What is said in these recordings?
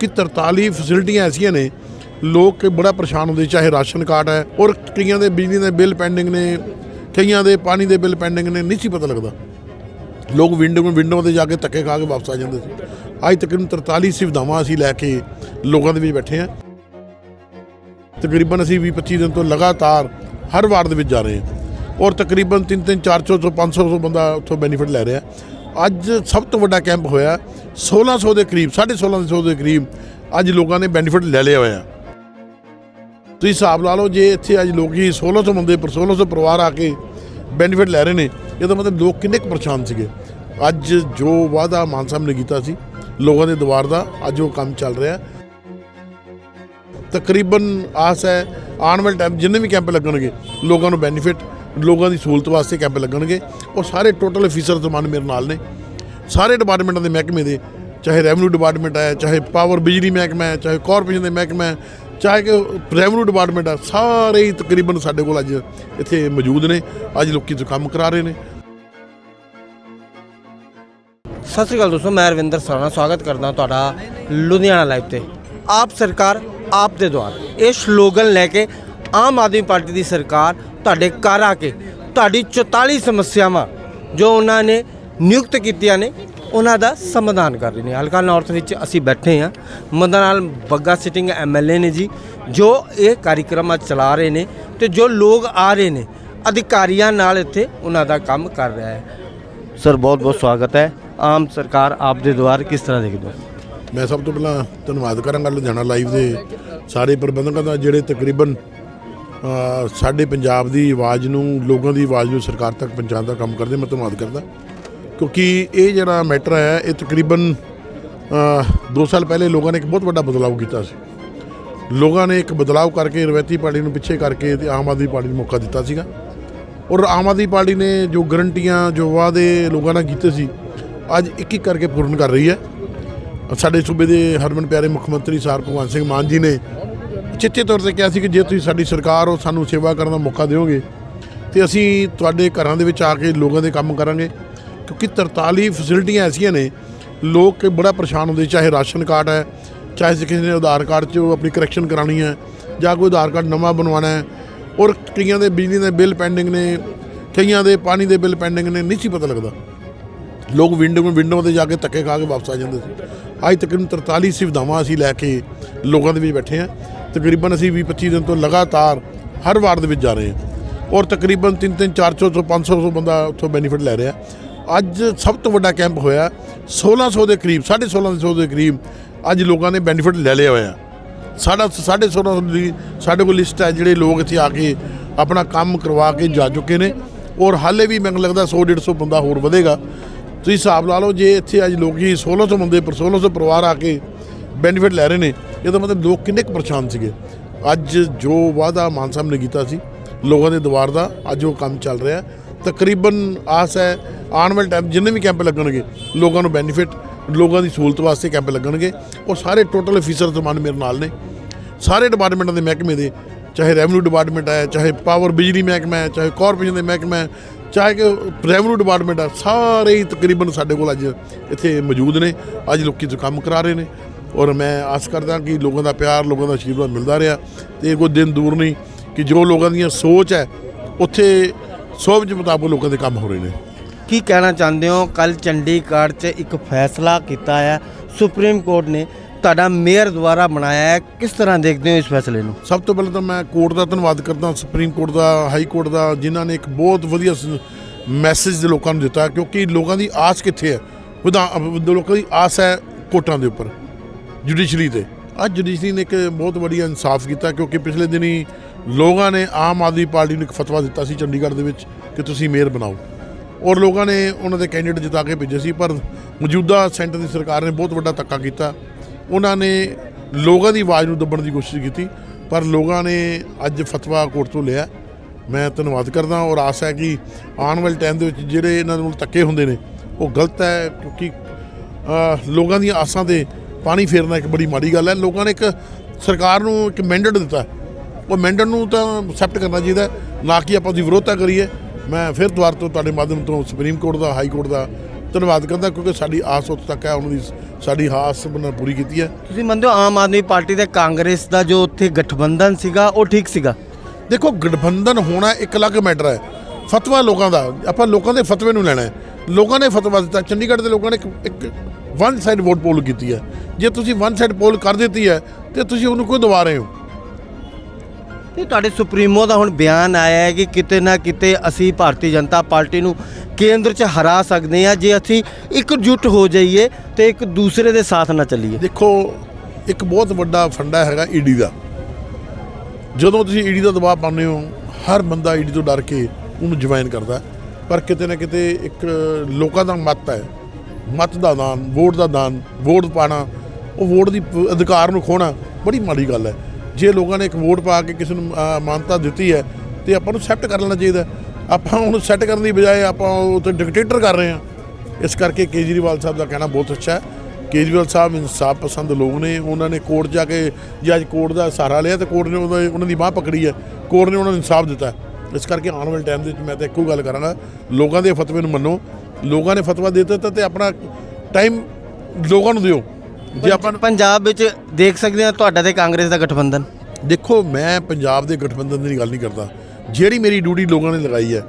ਕਿ 43 ਫੈਸਿਲਿਟੀਆਂ ਐਸੀਆਂ ਨੇ, ਲੋਕ ਬੜਾ ਪਰੇਸ਼ਾਨ ਹੁੰਦੇ, ਚਾਹੇ ਰਾਸ਼ਨ ਕਾਰਡ ਹੈ, ਔਰ ਕਈਆਂ ਦੇ ਬਿਜਲੀ ਦੇ ਬਿੱਲ ਪੈਂਡਿੰਗ ਨੇ, ਕਈਆਂ ਦੇ ਪਾਣੀ ਦੇ ਬਿੱਲ ਪੈਂਡਿੰਗ ਨੇ, ਨਹੀਂ ਸੀ ਪਤਾ ਲੱਗਦਾ। ਲੋਕ ਵਿੰਡੋ ਵਿੰਡੋ ਤੇ ਜਾ ਕੇ ਧੱਕੇ ਖਾ ਕੇ ਵਾਪਸ ਆ ਜਾਂਦੇ ਸੀ। ਅੱਜ ਤਕਰੀਬਨ 43 ਸੁਵਿਧਾਵਾਂ ਅਸੀਂ ਲੈ ਕੇ ਲੋਕਾਂ ਦੇ ਵਿੱਚ ਬੈਠੇ ਹਾਂ। ਤਕਰੀਬਨ ਅਸੀਂ 20 25 ਦਿਨ ਤੋਂ ਲਗਾਤਾਰ ਹਰ ਵਾਰਡ ਦੇ ਵਿੱਚ ਜਾ ਰਹੇ ਹਾਂ। ਔਰ ਤਕਰੀਬਨ 3 3 400 ਤੋਂ 500 ਤੋਂ ਬੰਦਾ ਉੱਥੋਂ ਬੈਨੀਫਿਟ ਲੈ ਰਿਹਾ। ਅੱਜ ਸਭ ਤੋਂ ਵੱਡਾ ਕੈਂਪ ਹੋਇਆ। 1600 ਦੇ ਕਰੀਬ 1650 ਦੇ ਕਰੀਬ ਅੱਜ ਲੋਕਾਂ ਨੇ ਬੈਨੀਫਿਟ ਲੈ ਲਿਆ ਹੋਇਆ। ਤੁਸੀਂ ਹਿਸਾਬ ਲਾ ਲਓ, ਜੇ ਇੱਥੇ ਅੱਜ ਲੋਕੀ 1600 ਬੰਦੇ ਪਰ 1600 ਪਰਿਵਾਰ ਆ ਕੇ ਬੈਨੀਫਿਟ ਲੈ ਰਹੇ ਨੇ, ਇਹਦਾ ਮਤਲਬ ਲੋਕ ਕਿੰਨੇ ਕੁ ਪਰੇਸ਼ਾਨ ਸੀਗੇ? ਅੱਜ ਜੋ ਵਾਅਦਾ ਮਾਨ ਸਾਹਿਬ ਨੇ ਕੀਤਾ ਸੀ, ਲੋਕਾਂ ਦੇ ਦੁਆਰ ਦਾ, ਅੱਜ ਉਹ ਕੰਮ ਚੱਲ ਰਿਹਾ। ਤਕਰੀਬਨ ਆਸ ਹੈ, ਆਉਣ ਵਾਲੇ ਟਾਈਮ ਜਿੰਨੇ ਵੀ ਕੈਂਪ ਲੱਗਣਗੇ, ਲੋਕਾਂ ਨੂੰ ਬੈਨੀਫਿਟ ਲੋਕਾਂ ਦੀ ਸਹੂਲਤ ਵਾਸਤੇ ਕੈਂਪ ਲੱਗਣਗੇ। ਉਹ ਸਾਰੇ ਟੋਟਲ ਅਫੀਸਰ ਜ਼ਮਾਨ ਮੇਰੇ ਨਾਲ ਨੇ। ਸਾਰੇ ਡਿਪਾਰਟਮੈਂਟਾਂ ਦੇ ਮਹਿਕਮੇ ਦੇ ਚਾਹੇ ਰੈਵਨਿਊ ਡਿਪਾਰਟਮੈਂਟ ਹੈ, ਚਾਹੇ ਪਾਵਰ ਬਿਜਲੀ ਮਹਿਕਮਾ ਹੈ, ਚਾਹੇ ਕਾਰਪੋਰੇਸ਼ਨ ਦੇ ਮਹਿਕਮਾ ਹੈ, ਚਾਹੇ ਕਿ ਰੈਵਨਿਊ ਡਿਪਾਰਟਮੈਂਟ ਹੈ, ਸਾਰੇ ਹੀ ਤਕਰੀਬਨ ਸਾਡੇ ਕੋਲ ਅੱਜ ਇੱਥੇ ਮੌਜੂਦ ਨੇ। ਅੱਜ ਲੋਕੀ ਤੋਂ ਕੰਮ ਕਰਾ ਰਹੇ ਨੇ। ਸਤਿ ਸ਼੍ਰੀ ਅਕਾਲ ਦੋਸਤੋ, ਮੈਂ ਰਵਿੰਦਰ ਸਾਣਾ। ਸਵਾਗਤ ਕਰਦਾ ਤੁਹਾਡਾ ਲੁਧਿਆਣਾ ਲਾਈਵ ਤੇ। ਆਪ ਸਰਕਾਰ ਆਪ ਦੇ ਦੁਆਰ। ਇਹ ਸਲੋਗਨ ਲੈ ਕੇ ਆਮ ਆਦਮੀ ਪਾਰਟੀ ਦੀ ਸਰਕਾਰ ਤੁਹਾਡੇ ਘਰ ਆ ਕੇ ਤੁਹਾਡੀ 44 ਸਮੱਸਿਆਵਾਂ ਜੋ ਉਹਨਾਂ ਨੇ ਨਿਯੁਕਤ ਕੀਤੀਆਂ ਨੇ ਉਹਨਾਂ ਦਾ ਸਮਾਧਾਨ ਕਰ ਰਹੀ ਨੇ। ਹਲਕਾ ਨਾਰਥ ਵਿੱਚ ਅਸੀਂ ਬੈਠੇ ਹਾਂ। ਮਦਨ ਲਾਲ ਬੱਗਾ ਸਿਟਿੰਗ ਐਮਐਲਏ ਨੇ ਜੀ ਜੋ ਇਹ ਕਾਰਜਕ੍ਰਮ ਅੱਜ ਚਲਾ ਰਹੇ ਨੇ ਤੇ ਜੋ ਲੋਕ ਆ ਰਹੇ ਨੇ ਅਧਿਕਾਰੀਆਂ ਨਾਲ ਇੱਥੇ ਉਹਨਾਂ ਦਾ ਕੰਮ ਕਰ ਰਿਹਾ ਹੈ। ਸਰ ਬਹੁਤ ਬਹੁਤ ਸਵਾਗਤ ਹੈ। ਆਮ ਸਰਕਾਰ ਆਪ ਦੇ ਦੁਆਰ ਕਿਸ ਤਰ੍ਹਾਂ ਦੇਖਦੇ ਹੋ? ਮੈਂ ਸਭ ਤੋਂ ਪਹਿਲਾਂ ਧੰਨਵਾਦ ਕਰਾਂਗਾ ਲੁਧਿਆਣਾ ਲਾਈਵ ਦੇ ਸਾਰੇ ਪ੍ਰਬੰਧਕਾਂ ਦਾ ਜਿਹੜੇ ਤਕਰੀਬਨ ਸਾਡੇ ਪੰਜਾਬ ਦੀ ਆਵਾਜ਼ ਨੂੰ ਲੋਕਾਂ ਦੀ ਆਵਾਜ਼ ਨੂੰ ਸਰਕਾਰ ਤੱਕ ਪਹੁੰਚਾਉਣ ਦਾ ਕੰਮ ਕਰਦੇ। ਮੈਂ ਧੰਨਵਾਦ ਕਰਦਾ। ਕਿਉਂਕਿ ਇਹ ਜਿਹੜਾ ਮੈਟਰ ਹੈ ਇਹ ਤਕਰੀਬਨ 2 ਸਾਲ ਪਹਿਲੇ ਲੋਕਾਂ ਨੇ ਇੱਕ ਬਹੁਤ ਵੱਡਾ ਬਦਲਾਅ ਕੀਤਾ ਸੀ। ਲੋਕਾਂ ਨੇ ਇੱਕ ਬਦਲਾਅ ਕਰਕੇ ਰਵੈਤੀ ਪਾਰਟੀ ਨੂੰ ਪਿੱਛੇ ਕਰਕੇ ਤੇ ਆਮ ਆਦਮੀ ਪਾਰਟੀ ਨੂੰ ਮੌਕਾ ਦਿੱਤਾ ਸੀਗਾ। ਔਰ ਆਮ ਆਦਮੀ ਪਾਰਟੀ ਨੇ ਜੋ ਗਰੰਟੀਆਂ, ਜੋ ਵਾਅਦੇ ਲੋਕਾਂ ਨਾਲ ਕੀਤੇ ਸੀ, ਅੱਜ ਇੱਕ ਇੱਕ ਕਰਕੇ ਪੂਰਨ ਕਰ ਰਹੀ ਹੈ। ਸਾਡੇ ਸੂਬੇ ਦੇ ਹਰਮਨ ਪਿਆਰੇ ਮੁੱਖ ਮੰਤਰੀ ਸਰ ਭਗਵੰਤ ਸਿੰਘ ਮਾਨ ਜੀ ਨੇ ਚਿੱਟੇ ਤੌਰ ਤੇ ਕਿਹਾ ਸੀ ਕਿ ਜੇ ਤੁਸੀਂ ਸਾਡੀ ਸਰਕਾਰ ਹੋ ਸਾਨੂੰ ਸੇਵਾ ਕਰਨ ਦਾ ਮੌਕਾ ਦਿਓਗੇ, ਤੇ ਅਸੀਂ ਤੁਹਾਡੇ ਘਰਾਂ ਦੇ ਵਿੱਚ ਆ ਕੇ ਲੋਕਾਂ ਦੇ ਕੰਮ ਕਰਾਂਗੇ। ਕਿਉਂਕਿ 43 ਫੈਸਿਲਿਟੀਆਂ ਐਸੀਆਂ ਨੇ, ਲੋਕ ਬੜਾ ਪਰੇਸ਼ਾਨ ਹੁੰਦੇ, ਚਾਹੇ ਰਾਸ਼ਨ ਕਾਰਡ ਹੈ, ਚਾਹੇ ਕਿਸੇ ਨੇ ਆਧਾਰ ਕਾਰਡ 'ਚ ਆਪਣੀ ਕਰੈਕਸ਼ਨ ਕਰਾਉਣੀ ਹੈ, ਜਾਂ ਕੋਈ ਆਧਾਰ ਕਾਰਡ ਨਵਾਂ ਬਣਵਾਉਣਾ ਹੈ, ਔਰ ਕਈਆਂ ਦੇ ਬਿਜਲੀ ਦੇ ਬਿੱਲ ਪੈਂਡਿੰਗ ਨੇ, ਕਈਆਂ ਦੇ ਪਾਣੀ ਦੇ ਬਿੱਲ ਪੈਂਡਿੰਗ ਨੇ, ਨਹੀਂ ਸੀ ਪਤਾ ਲੱਗਦਾ। ਲੋਕ ਵਿੰਡੋ ਵਿੰਡੋ ਤੇ ਜਾ ਕੇ ਧੱਕੇ ਖਾ ਕੇ ਵਾਪਸ ਆ ਜਾਂਦੇ ਸੀ। ਅੱਜ ਤਕਰੀਬਨ 43 ਸੁਵਿਧਾਵਾਂ ਅਸੀਂ ਲੈ ਕੇ ਲੋਕਾਂ ਦੇ ਵਿੱਚ ਬੈਠੇ ਹਾਂ। ਤਕਰੀਬਨ ਅਸੀਂ 20 25 ਦਿਨ ਤੋਂ ਲਗਾਤਾਰ ਹਰ ਵਾਰਡ ਦੇ ਵਿੱਚ ਜਾ ਰਹੇ ਹਾਂ। ਔਰ ਤਕਰੀਬਨ 3 3 400 ਤੋਂ 500 ਤੋਂ ਬੰਦਾ ਉੱਥੋਂ ਬੈਨੀਫਿਟ ਲੈ ਰਿਹਾ। ਅੱਜ ਸਭ ਤੋਂ ਵੱਡਾ ਕੈਂਪ ਹੋਇਆ 1600 ਦੇ ਕਰੀਬ 1650 ਦੇ ਕਰੀਬ ਅੱਜ ਲੋਕਾਂ ਨੇ ਬੈਨੀਫਿਟ ਲੈ ਲਿਆ ਹੋਇਆ। ਸਾਡਾ 1650 ਦੀ ਸਾਡੇ ਕੋਲ ਲਿਸਟ ਹੈ, ਜਿਹੜੇ ਲੋਕ ਇੱਥੇ ਆ ਕੇ ਆਪਣਾ ਕੰਮ ਕਰਵਾ ਕੇ ਜਾ ਚੁੱਕੇ ਨੇ। ਔਰ ਹਾਲੇ ਵੀ ਮੈਨੂੰ ਲੱਗਦਾ 100 150 ਬੰਦਾ ਹੋਰ ਵਧੇਗਾ। ਤੁਸੀਂ ਹਿਸਾਬ ਲਾ ਲਓ, ਜੇ ਇੱਥੇ ਅੱਜ ਲੋਕੀ 1600 ਬੰਦੇ ਪਰ 1600 ਪਰਿਵਾਰ ਆ ਕੇ ਬੈਨੀਫਿਟ ਲੈ ਰਹੇ ਨੇ, ਇਹਦਾ ਮਤਲਬ ਲੋਕ ਕਿੰਨੇ ਕੁ ਪਰੇਸ਼ਾਨ ਸੀਗੇ। ਅੱਜ ਜੋ ਵਾਅਦਾ ਮਾਨ ਸਾਹਿਬ ਨੇ ਕੀਤਾ ਸੀ, ਲੋਕਾਂ ਦੇ ਦੁਆਰ ਦਾ, ਅੱਜ ਉਹ ਕੰਮ ਚੱਲ ਰਿਹਾ। ਤਕਰੀਬਨ ਆਸ ਹੈ ਆਉਣ ਵਾਲੇ ਟਾਈਮ ਜਿੰਨੇ ਵੀ ਕੈਂਪ ਲੱਗਣਗੇ, ਲੋਕਾਂ ਨੂੰ ਬੈਨੀਫਿਟ ਲੋਕਾਂ ਦੀ ਸਹੂਲਤ ਵਾਸਤੇ ਕੈਂਪ ਲੱਗਣਗੇ। ਔਰ ਸਾਰੇ ਟੋਟਲ ਅਫੀਸਰ ਜ਼ਮਾਨ ਮੇਰੇ ਨਾਲ ਨੇ। ਸਾਰੇ ਡਿਪਾਰਟਮੈਂਟਾਂ ਦੇ ਮਹਿਕਮੇ ਦੇ, ਚਾਹੇ ਰੈਵਨਿਊ ਡਿਪਾਰਟਮੈਂਟ ਹੈ, ਚਾਹੇ ਪਾਵਰ ਬਿਜਲੀ ਮਹਿਕਮਾ ਹੈ, ਚਾਹੇ ਕਾਰਪੋਰੇਸ਼ਨ ਦੇ ਮਹਿਕਮਾ ਹੈ, ਚਾਹੇ ਕਿ ਰੈਵਨਿਊ ਡਿਪਾਰਟਮੈਂਟ ਹੈ, ਸਾਰੇ ਹੀ ਤਕਰੀਬਨ ਸਾਡੇ ਕੋਲ ਅੱਜ ਇੱਥੇ ਮੌਜੂਦ ਨੇ। ਅੱਜ ਲੋਕੀ ਤੋਂ ਕੰਮ ਕਰਾ ਰਹੇ ਨੇ। ਔਰ ਮੈਂ ਆਸ ਕਰਦਾ ਕਿ ਲੋਕਾਂ ਦਾ ਪਿਆਰ, ਲੋਕਾਂ ਦਾ ਆਸ਼ੀਰਵਾਦ ਮਿਲਦਾ ਰਿਹਾ। ਤੇ ਕੋਈ ਦਿਨ ਦੂਰ ਨਹੀਂ ਕਿ ਜੋ ਲੋਕਾਂ ਦੀਆਂ ਸੋਚ ਹੈ, ਉੱਥੇ ਸੋਚ ਮੁਤਾਬਕ ਲੋਕਾਂ ਦੇ ਕੰਮ ਹੋ ਰਹੇ ਨੇ। ਕੀ ਕਹਿਣਾ ਚਾਹੁੰਦੇ ਹੋ? ਕੱਲ ਚੰਡੀਗੜ੍ਹ 'ਚ ਇੱਕ ਫੈਸਲਾ ਕੀਤਾ ਹੈ। ਸੁਪਰੀਮ ਕੋਰਟ ਨੇ ਤੁਹਾਡਾ ਮੇਅਰ ਦੁਆਰਾ ਬਣਾਇਆ ਹੈ। ਕਿਸ ਤਰ੍ਹਾਂ ਦੇਖਦੇ ਹੋ ਇਸ ਫੈਸਲੇ ਨੂੰ? ਸਭ ਤੋਂ ਪਹਿਲਾਂ ਤਾਂ ਮੈਂ ਕੋਰਟ ਦਾ ਧੰਨਵਾਦ ਕਰਦਾ ਸੁਪਰੀਮ ਕੋਰਟ ਦਾ, ਹਾਈ ਕੋਰਟ ਦਾ, ਜਿਨ੍ਹਾਂ ਨੇ ਇੱਕ ਬਹੁਤ ਵਧੀਆ ਮੈਸੇਜ ਲੋਕਾਂ ਨੂੰ ਦਿੱਤਾ ਕਿਉਂਕਿ ਲੋਕਾਂ ਦੀ ਆਸ ਕਿੱਥੇ ਹੈ? ਵਿਧਾਨ ਲੋਕਾਂ ਦੀ ਆਸ ਹੈ ਕੋਰਟਾਂ ਦੇ ਉੱਪਰ, ਜੁਡੀਸ਼ਰੀ ਤੇ। ਅੱਜ ਜੁਡੀਸ਼ਰੀ ਨੇ ਇੱਕ ਬਹੁਤ ਵਧੀਆ ਇਨਸਾਫ ਕੀਤਾ ਕਿਉਂਕਿ ਪਿਛਲੇ ਦਿਨੀ ਲੋਕਾਂ ਨੇ ਆਮ ਆਦਮੀ ਪਾਰਟੀ ਨੂੰ ਇੱਕ ਫਤਵਾ ਦਿੱਤਾ ਸੀ ਚੰਡੀਗੜ੍ਹ ਦੇ ਵਿੱਚ ਕਿ ਤੁਸੀਂ ਮੇਅਰ ਬਣਾਓ। ਔਰ ਲੋਕਾਂ ਨੇ ਉਹਨਾਂ ਦੇ ਕੈਂਡੀਡੇਟ ਜਿਤਾ ਕੇ ਭੇਜੇ ਸੀ, ਪਰ ਮੌਜੂਦਾ ਸੈਂਟਰ ਦੀ ਸਰਕਾਰ ਨੇ ਬਹੁਤ ਵੱਡਾ ਧੱਕਾ ਕੀਤਾ। ਉਹਨਾਂ ਨੇ ਲੋਕਾਂ ਦੀ ਆਵਾਜ਼ ਨੂੰ ਦੱਬਣ ਦੀ ਕੋਸ਼ਿਸ਼ ਕੀਤੀ, ਪਰ ਲੋਕਾਂ ਨੇ ਅੱਜ ਫਤਵਾ ਕੋਰਟ ਤੋਂ ਲਿਆ। ਮੈਂ ਧੰਨਵਾਦ ਕਰਦਾ ਔਰ ਆਸ ਹੈ ਕਿ ਆਉਣ ਵਾਲੇ ਟਾਈਮ ਦੇ ਵਿੱਚ ਜਿਹੜੇ ਇਹਨਾਂ ਨੂੰ ਧੱਕੇ ਹੁੰਦੇ ਨੇ, ਉਹ ਗਲਤ ਹੈ ਕਿਉਂਕਿ ਲੋਕਾਂ ਦੀਆਂ ਆਸਾਂ ਤੇ ਪਾਣੀ ਫੇਰਨਾ ਇੱਕ ਬੜੀ ਮਾੜੀ ਗੱਲ ਹੈ। ਲੋਕਾਂ ਨੇ ਇੱਕ ਸਰਕਾਰ ਨੂੰ ਇੱਕ ਮੈਂਡੇਟ ਦਿੱਤਾ। ਉਹ ਮੈਂਡੇਟ ਨੂੰ ਤਾਂ ਐਕਸੈਪਟ ਕਰਨਾ ਚਾਹੀਦਾ ਨਾ ਕਿ ਆਪਾਂ ਉਹਦੀ ਵਿਰੋਧਤਾ ਕਰੀਏ। ਮੈਂ ਫਿਰ ਦੁਬਾਰ ਤੋਂ ਤੁਹਾਡੇ ਮਾਧਿਅਮ ਤੋਂ ਸੁਪਰੀਮ ਕੋਰਟ ਦਾ ਹਾਈ ਕੋਰਟ ਦਾ ਧੰਨਵਾਦ ਕਰਦਾ ਕਿਉਂਕਿ ਸਾਡੀ ਆਸ ਉੱਥੇ ਤੱਕ ਹੈ ਉਹਨਾਂ ਦੀ ਸਾਡੀ ਆਸ ਉਹਨਾਂ ਪੂਰੀ ਕੀਤੀ ਹੈ। ਤੁਸੀਂ ਮੰਨਦੇ ਹੋ ਆਮ ਆਦਮੀ ਪਾਰਟੀ ਤੇ ਕਾਂਗਰਸ ਦਾ ਜੋ ਉੱਥੇ ਗਠਬੰਧਨ ਸੀਗਾ ਉਹ ਠੀਕ ਸੀਗਾ? ਦੇਖੋ ਗਠਬੰਧਨ ਹੋਣਾ ਇੱਕ ਅਲੱਗ ਮੈਟਰ ਹੈ। ਫਤਵਾ ਲੋਕਾਂ ਦਾ ਆਪਾਂ ਲੋਕਾਂ ਦੇ ਫਤਵੇ ਨੂੰ ਲੈਣਾ ਹੈ। ਲੋਕਾਂ ਨੇ ਫਤਵਾ ਦਿੱਤਾ ਚੰਡੀਗੜ੍ਹ ਦੇ ਲੋਕਾਂ ਨੇ ਇੱਕ ਵਨ ਸਾਈਡ ਵੋਟ ਪੋਲ ਕੀਤੀ ਹੈ। ਜੇ ਤੁਸੀਂ ਵਨ ਸਾਈਡ ਪੋਲ ਕਰ ਦਿੱਤੀ ਹੈ ਤੇ ਤੁਸੀਂ ਉਹਨੂੰ ਕਿਉਂ ਦਬਾ ਰਹੇ ਹੋ? ਤੇ ਤੁਹਾਡੇ ਸੁਪਰੀਮੋ ਦਾ ਹੁਣ ਬਿਆਨ ਆਇਆ ਹੈ ਕਿ ਕਿਤੇ ਨਾ ਕਿਤੇ ਅਸੀਂ ਭਾਰਤੀ ਜਨਤਾ ਪਾਰਟੀ ਨੂੰ ਕੇਂਦਰ 'ਚ ਹਰਾ ਸਕਦੇ ਹਾਂ ਜੇ ਅਸੀਂ ਇਕਜੁੱਟ ਹੋ ਜਾਈਏ ਤੇ ਇੱਕ ਦੂਸਰੇ ਦੇ ਸਾਥ ਨਾ ਚੱਲੀਏ। ਦੇਖੋ, ਇੱਕ ਬਹੁਤ ਵੱਡਾ ਫੰਡਾ ਹੈਗਾ ਈਡੀ ਦਾ। ਜਦੋਂ ਤੁਸੀਂ ਈਡੀ ਦਾ ਦਬਾਅ ਪਾਉਂਦੇ ਹੋ, ਹਰ ਬੰਦਾ ਈਡੀ ਤੋਂ ਡਰ ਕੇ ਉਹਨੂੰ ਜੁਆਇਨ ਕਰਦਾ ਪਰ ਕਿਤੇ ਨਾ ਕਿਤੇ ਇੱਕ ਲੋਕਾਂ ਦਾ ਮਤ ਹੈ, ਮਤ ਦਾ ਦਾਨ, ਵੋਟ ਦਾ ਦਾਨ, ਵੋਟ ਪਾਣਾ, ਉਹ ਵੋਟ ਦੀ ਅਧਿਕਾਰ ਨੂੰ ਖੋਣਾ, ਬੜੀ ਮਾੜੀ ਗੱਲ ਹੈ। ਜੇ ਲੋਕਾਂ ਨੇ ਇੱਕ ਵੋਟ ਪਾ ਕੇ ਕਿਸੇ ਨੂੰ ਮਾਨਤਾ ਦਿੱਤੀ ਹੈ, ਤੇ ਆਪਾਂ ਨੂੰ ਸੈੱਟ ਕਰ ਲੈਣਾ ਚਾਹੀਦਾ ਆਪਾਂ ਉਹਨੂੰ ਸੈੱਟ ਕਰਨ ਦੀ ਬਜਾਏ ਆਪਾਂ ਉਹ ਤੇ ਡਿਕਟੇਟਰ ਕਰ ਰਹੇ ਹਾਂ। ਇਸ ਕਰਕੇ ਕੇਜਰੀਵਾਲ ਸਾਹਿਬ ਦਾ ਕਹਿਣਾ ਬਹੁਤ ਅੱਛਾ ਹੈ। ਕੇਜਰੀਵਾਲ ਸਾਹਿਬ ਇਨਸਾਫ ਪਸੰਦ ਲੋਕ ਨੇ, ਉਹਨਾਂ ਨੇ ਕੋਰਟ ਜਾ ਕੇ, ਜੇ ਅੱਜ ਕੋਰਟ ਦਾ ਸਹਾਰਾ ਲਿਆ, ਤੇ ਕੋਰਟ ਨੇ ਉਹਨਾਂ ਦੀ ਬਾਹ ਪਕੜੀ ਹੈ। ਕੋਰਟ ਨੇ ਉਹਨਾਂ ਨੂੰ ਇਨਸਾਫ ਦਿੱਤਾ ਇਸ ਕਰਕੇ ਆਉਣ ਵਾਲੇ ਟਾਈਮ ਦੇ ਵਿੱਚ ਮੈਂ ਤਾਂ ਇੱਕੋ ਗੱਲ ਕਰਾਂਗਾ, ਲੋਕਾਂ ਦੇ ਫਤਵੇ ਨੂੰ ਮੰਨੋ। ਲੋਕਾਂ ਨੇ ਫਤਵਾ ਦੇ ਦਿੱਤਾ ਤੇ ਆਪਣਾ ਟਾਈਮ ਲੋਕਾਂ ਨੂੰ ਦਿਓ। ਜੇ ਆਪਾਂ ਪੰਜਾਬ ਵਿੱਚ ਦੇਖ ਸਕਦੇ ਹਾਂ ਤੁਹਾਡਾ ਤੇ ਕਾਂਗਰਸ ਦਾ ਗਠਬੰਧਨ। ਦੇਖੋ ਮੈਂ ਪੰਜਾਬ ਦੇ ਗਠਬੰਧਨ ਦੀ ਗੱਲ ਨਹੀਂ ਕਰਦਾ। ਜਿਹੜੀ ਮੇਰੀ ਡਿਊਟੀ ਲੋਕਾਂ ਨੇ ਲਗਾਈ ਹੈ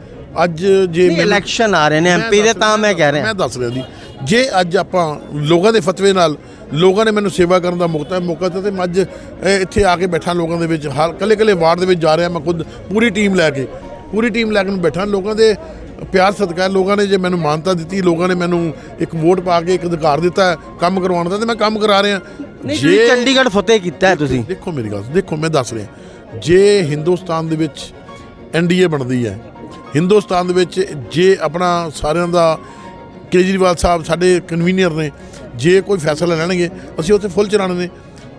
ਅੱਜ ਜੇ ਨਹੀਂ ਇਲੈਕਸ਼ਨ ਆ ਰਹੇ ਨੇ ਐਮਪੀ ਦੇ ਤਾਂ ਮੈਂ ਕਹਿ ਰਿਹਾ। ਮੈਂ ਦੱਸ ਰਿਹਾ ਜੀ। ਜੇ ਅੱਜ ਆਪਾਂ ਲੋਕਾਂ ਦੇ ਫਤਵੇ ਨਾਲ ਲੋਕਾਂ ਨੇ ਮੈਨੂੰ ਸੇਵਾ ਕਰਨ ਦਾ ਮੌਕਾ ਮੌਕਾ ਦਿੱਤਾ ਤੇ ਮੈਂ ਅੱਜ ਇਹ ਇੱਥੇ ਆ ਕੇ ਬੈਠਾ ਲੋਕਾਂ ਦੇ ਵਿੱਚ ਹਰ ਕੱਲੇ ਕੱਲੇ ਵਾਰਡ ਦੇ ਵਿੱਚ ਜਾ ਰਿਹਾ ਮੈਂ ਖੁਦ ਪੂਰੀ ਟੀਮ ਲੈ ਕੇ ਪੂਰੀ ਟੀਮ ਲੈ ਕੇ ਨੂੰ ਬੈਠਾ। ਲੋਕਾਂ ਦੇ ਪਿਆਰ ਸਤਿਕਾਰ ਲੋਕਾਂ ਨੇ ਜੇ ਮੈਨੂੰ ਮਾਨਤਾ ਦਿੱਤੀ ਲੋਕਾਂ ਨੇ ਮੈਨੂੰ ਇੱਕ ਵੋਟ ਪਾ ਕੇ ਇੱਕ ਅਧਿਕਾਰ ਦਿੱਤਾ ਕੰਮ ਕਰਵਾਉਣ ਦਾ ਤੇ ਮੈਂ ਕੰਮ ਕਰਾ ਰਿਹਾ। ਤੁਸੀਂ ਚੰਡੀਗੜ੍ਹ ਫਤਿਹ ਕੀਤਾ ਹੈ ਤੁਸੀਂ। ਦੇਖੋ ਮੇਰੀ ਗੱਲ ਦੇਖੋ ਮੈਂ ਦੱਸ ਰਿਹਾ। ਜੇ ਹਿੰਦੁਸਤਾਨ ਦੇ ਵਿੱਚ ਐਨਡੀਏ ਬਣਦੀ ਹੈ ਹਿੰਦੁਸਤਾਨ ਦੇ ਵਿੱਚ ਜੇ ਆਪਣਾ ਸਾਰਿਆਂ ਦਾ ਕੇਜਰੀਵਾਲ ਸਾਹਿਬ ਸਾਡੇ ਕਨਵੀਨਰ ਨੇ ਜੇ ਕੋਈ ਫੈਸਲਾ ਲੈਣਗੇ ਅਸੀਂ ਉੱਥੇ ਫੁੱਲ ਚਲਾਣੇ ਨੇ।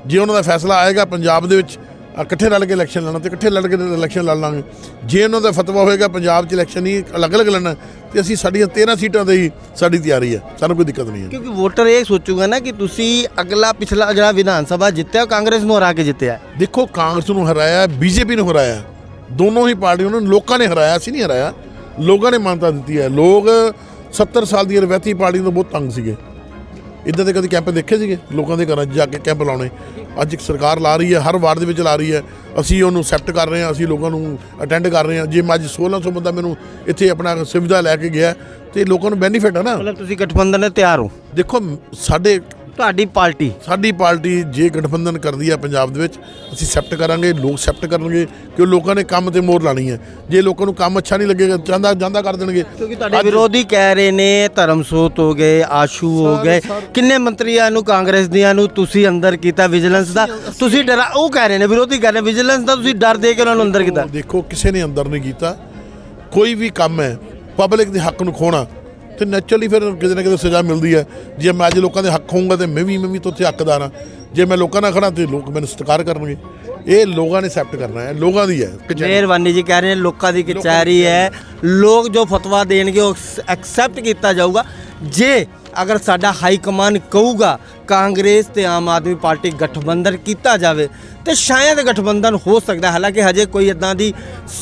ਜੇ ਉਹਨਾਂ ਦਾ ਫੈਸਲਾ ਆਏਗਾ ਪੰਜਾਬ ਦੇ ਵਿੱਚ ਇਕੱਠੇ ਰਲ ਕੇ ਇਲੈਕਸ਼ਨ ਲੜਨਾ ਤੇ ਇਕੱਠੇ ਲੜ ਕੇ ਇਲੈਕਸ਼ਨ ਲੜ ਲਾਂਗੇ। ਜੇ ਉਹਨਾਂ ਦਾ ਫਤਵਾ ਹੋਏਗਾ ਪੰਜਾਬ 'ਚ ਇਲੈਕਸ਼ਨ ਹੀ ਅਲੱਗ-ਅਲੱਗ ਲੜਨਾ ਤੇ ਅਸੀਂ ਸਾਡੀਆਂ 13 ਸੀਟਾਂ ਦੇ ਹੀ ਸਾਡੀ ਤਿਆਰੀ ਹੈ। ਸਾਨੂੰ ਕੋਈ ਦਿੱਕਤ ਨਹੀਂ ਹੈ। ਕਿਉਂਕਿ ਵੋਟਰ ਇਹ ਸੋਚੂਗਾ ਨਾ ਕਿ ਤੁਸੀਂ ਅਗਲਾ ਪਿਛਲਾ ਜਿਹੜਾ ਵਿਧਾਨ ਸਭਾ ਜਿੱਤਿਆ ਕਾਂਗਰਸ ਨੂੰ ਹਰਾ ਕੇ ਜਿੱਤਿਆ। ਦੇਖੋ ਕਾਂਗਰਸ ਨੂੰ ਹਰਾਇਆ ਬੀਜੇਪੀ ਨੂੰ ਹਰਾਇਆ ਦੋਨੋਂ ਹੀ ਪਾਰਟੀਆਂ ਨੂੰ ਲੋਕਾਂ ਨੇ ਹਰਾਇਆ ਸੀ ਨਹੀਂ ਹਰਾਇਆ। ਲੋਕਾਂ ਨੇ ਮਾਨਤਾ ਦਿੱਤੀ ਹੈ। ਲੋਕ 70 ਸਾਲ ਦੀ ਰਵੈਤੀ ਪਾਰਟੀ ਤੋਂ ਬਹੁਤ ਤੰਗ ਸੀਗੇ। ਇਦਾਂ ਦੇ ਕਦੇ ਕੈਂਪ ਦੇਖੇ ਸੀਗੇ? ਲੋਕਾਂ ਦੇ ਘਰਾਂ 'ਚ ਜਾ ਕੇ ਕੈਂਪ ਲਾਉਣੇ। ਅੱਜ ਇੱਕ ਸਰਕਾਰ ਲਾ ਰਹੀ ਹੈ ਹਰ ਵਾਰਡ ਦੇ ਵਿੱਚ ਲਾ ਰਹੀ ਹੈ। ਅਸੀਂ ਉਹਨੂੰ ਐਕਸੈਪਟ ਕਰ ਰਹੇ ਹਾਂ ਅਸੀਂ ਲੋਕਾਂ ਨੂੰ ਅਟੈਂਡ ਕਰ ਰਹੇ ਹਾਂ। ਜੇ ਮੈਂ ਅੱਜ 1600 ਬੰਦਾ ਮੈਨੂੰ ਇੱਥੇ ਆਪਣਾ ਸੁਵਿਧਾ ਲੈ ਕੇ ਗਿਆ ਤੇ ਲੋਕਾਂ ਨੂੰ ਬੈਨੀਫਿਟ ਹੈ ਨਾ। ਮਤਲਬ ਤੁਸੀਂ ਗਠਬੰਧਨ ਦੇ ਤਿਆਰ ਹੋ? ਦੇਖੋ ਸਾਡੇ ਤੁਹਾਡੀ ਪਾਰਟੀ? ਸਾਡੀ ਪਾਰਟੀ ਜੇ ਗਠਬੰਧਨ ਕਰਦੀ ਹੈ ਪੰਜਾਬ ਦੇ ਵਿੱਚ ਅਸੀਂ ਐਕਸੈਪਟ ਕਰਾਂਗੇ ਲੋਕ ਐਕਸੈਪਟ ਕਰਨਗੇ ਕਿ ਲੋਕਾਂ ਨੇ ਕੰਮ ਤੇ ਮੋਹਰ ਲਾਣੀ ਹੈ। ਜੇ ਲੋਕਾਂ ਨੂੰ ਕੰਮ ਅੱਛਾ ਨਹੀਂ ਲੱਗੇਗਾ ਜਾਂਦਾ ਜਾਂਦਾ ਕਰ ਦੇਣਗੇ। ਕਿਉਂਕਿ ਤੁਹਾਡੇ ਵਿਰੋਧੀ ਕਹਿ ਰਹੇ ਨੇ ਧਰਮਸੋਤ ਹੋ ਗਏ ਆਸ਼ੂ ਹੋ ਗਏ ਕਿੰਨੇ ਮੰਤਰੀਆਂ ਨੂੰ ਕਾਂਗਰਸ ਦੀਆਂ ਨੂੰ ਤੁਸੀਂ ਅੰਦਰ ਕੀਤਾ ਵਿਜੀਲੈਂਸ ਦਾ? ਤੁਸੀਂ ਡਰਾ ਉਹ ਕਹਿ ਰਹੇ ਨੇ ਵਿਰੋਧੀ ਕਹਿ ਰਹੇ ਵਿਜੀਲੈਂਸ ਦਾ ਤੁਸੀਂ ਡਰ ਦੇ ਕੇ ਉਹਨਾਂ ਨੂੰ ਅੰਦਰ ਕੀਤਾ। ਦੇਖੋ ਕਿਸੇ ਨੇ ਅੰਦਰ ਨਹੀਂ ਕੀਤਾ। ਕੋਈ ਵੀ ਕੰਮ ਹੈ ਪਬਲਿਕ ਦੇ ਹੱਕ ਨੂੰ ਖੋਣਾ ਤੇ ਨੈਚੁਰਲੀ ਫਿਰ ਕਿਤੇ ਨਾ ਕਿਤੇ ਸਜ਼ਾ ਮਿਲਦੀ ਹੈ। ਜੇ ਮੈਂ ਅੱਜ ਲੋਕਾਂ ਦੇ ਹੱਕ ਹੋਊਂਗਾ ਤੇ ਮੈਂ ਵੀ ਮੈਂ ਵੀ ਤੋਂ ਉੱਥੇ ਹੱਕਦਾਰ ਹਾਂ। ਜੇ ਮੈਂ ਲੋਕਾਂ ਨਾਲ ਖੜਾ ਤੇ ਲੋਕ ਮੈਨੂੰ ਸਤਿਕਾਰ ਕਰਨਗੇ। ਇਹ ਲੋਕਾਂ ਨੇ ਐਕਸੈਪਟ ਕਰਨਾ ਹੈ। ਲੋਕਾਂ ਦੀ ਹੈ। ਮਿਹਰਬਾਨੀ ਜੀ ਕਹਿ ਰਹੇ ਨੇ ਲੋਕਾਂ ਦੀ ਕਚਹਿਰੀ ਹੈ। ਲੋਕ ਜੋ ਫਤਵਾ ਦੇਣਗੇ ਉਹ ਐਕਸੈਪਟ ਕੀਤਾ ਜਾਊਗਾ। ਜੇ ਅਗਰ ਸਾਡਾ ਹਾਈ ਕਮਾਂਡ ਕਹੂਗਾ, ਕਾਂਗਰਸ ਤੇ ਆਮ ਆਦਮੀ ਪਾਰਟੀ ਗਠਬੰਧਨ ਕੀਤਾ ਜਾਵੇ, ਤੇ ਸ਼ਾਇਦ ਗਠਬੰਧਨ ਹੋ ਸਕਦਾ। ਹਾਲਾਂਕਿ ਹਜੇ ਕੋਈ ਇਦਾਂ ਦੀ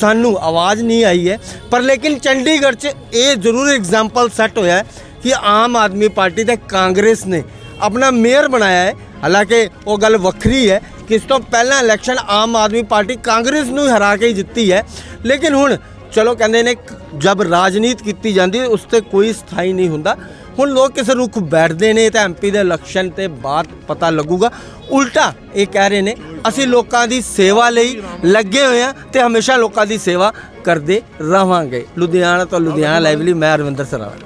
ਸਾਨੂੰ ਆਵਾਜ਼ ਨਹੀਂ ਆਈ ਹੈ, ਪਰ ਲੇਕਿਨ ਚੰਡੀਗੜ੍ਹ 'ਚ ਇਹ ਜ਼ਰੂਰ ਐਗਜ਼ਾਮਪਲ ਸੈੱਟ ਹੋਇਆ ਕਿ ਆਮ ਆਦਮੀ ਪਾਰਟੀ ਤੇ ਕਾਂਗਰਸ ਨੇ ਆਪਣਾ ਮੇਅਰ ਬਣਾਇਆ ਹੈ। ਹਾਲਾਂਕਿ ਉਹ ਗੱਲ ਵੱਖਰੀ ਹੈ ਕਿ ਇਸ ਤੋਂ ਪਹਿਲਾਂ ਇਲੈਕਸ਼ਨ ਆਮ ਆਦਮੀ ਪਾਰਟੀ ਕਾਂਗਰਸ ਨੂੰ ਹੀ ਹਰਾ ਕੇ ਹੀ ਜਿੱਤੀ ਹੈ। ਲੇਕਿਨ ਹੁਣ ਚਲੋ ਕਹਿੰਦੇ ਨੇ ਜਦ ਰਾਜਨੀਤ ਕੀਤੀ ਜਾਂਦੀ ਹੈ ਉਸ ਤੇ ਕੋਈ ਸਥਾਈ ਨਹੀਂ ਹੁੰਦਾ। ਹੁਣ ਲੋਕ ਕਿਸੇ ਰੁੱਖ ਬੈਠਦੇ ਨੇ ਤਾਂ ਐਮਪੀ ਦੇ ਇਲੈਕਸ਼ਨ ਤੇ ਬਾਅਦ ਪਤਾ ਲੱਗੂਗਾ। ਉਲਟਾ ਇਹ ਕਹਿ ਰਹੇ ਨੇ, ਅਸੀਂ ਲੋਕਾਂ ਦੀ ਸੇਵਾ ਲਈ ਲੱਗੇ ਹੋਏ ਹਾਂ ਤੇ ਹਮੇਸ਼ਾ ਲੋਕਾਂ ਦੀ ਸੇਵਾ ਕਰਦੇ ਰਹਾਂਗੇ। ਲੁਧਿਆਣਾ ਤੋਂ ਲੁਧਿਆਣਾ ਲਾਈਵਲੀ ਮੈਂ ਅਰਵਿੰਦਰ ਸਰਾਣਾ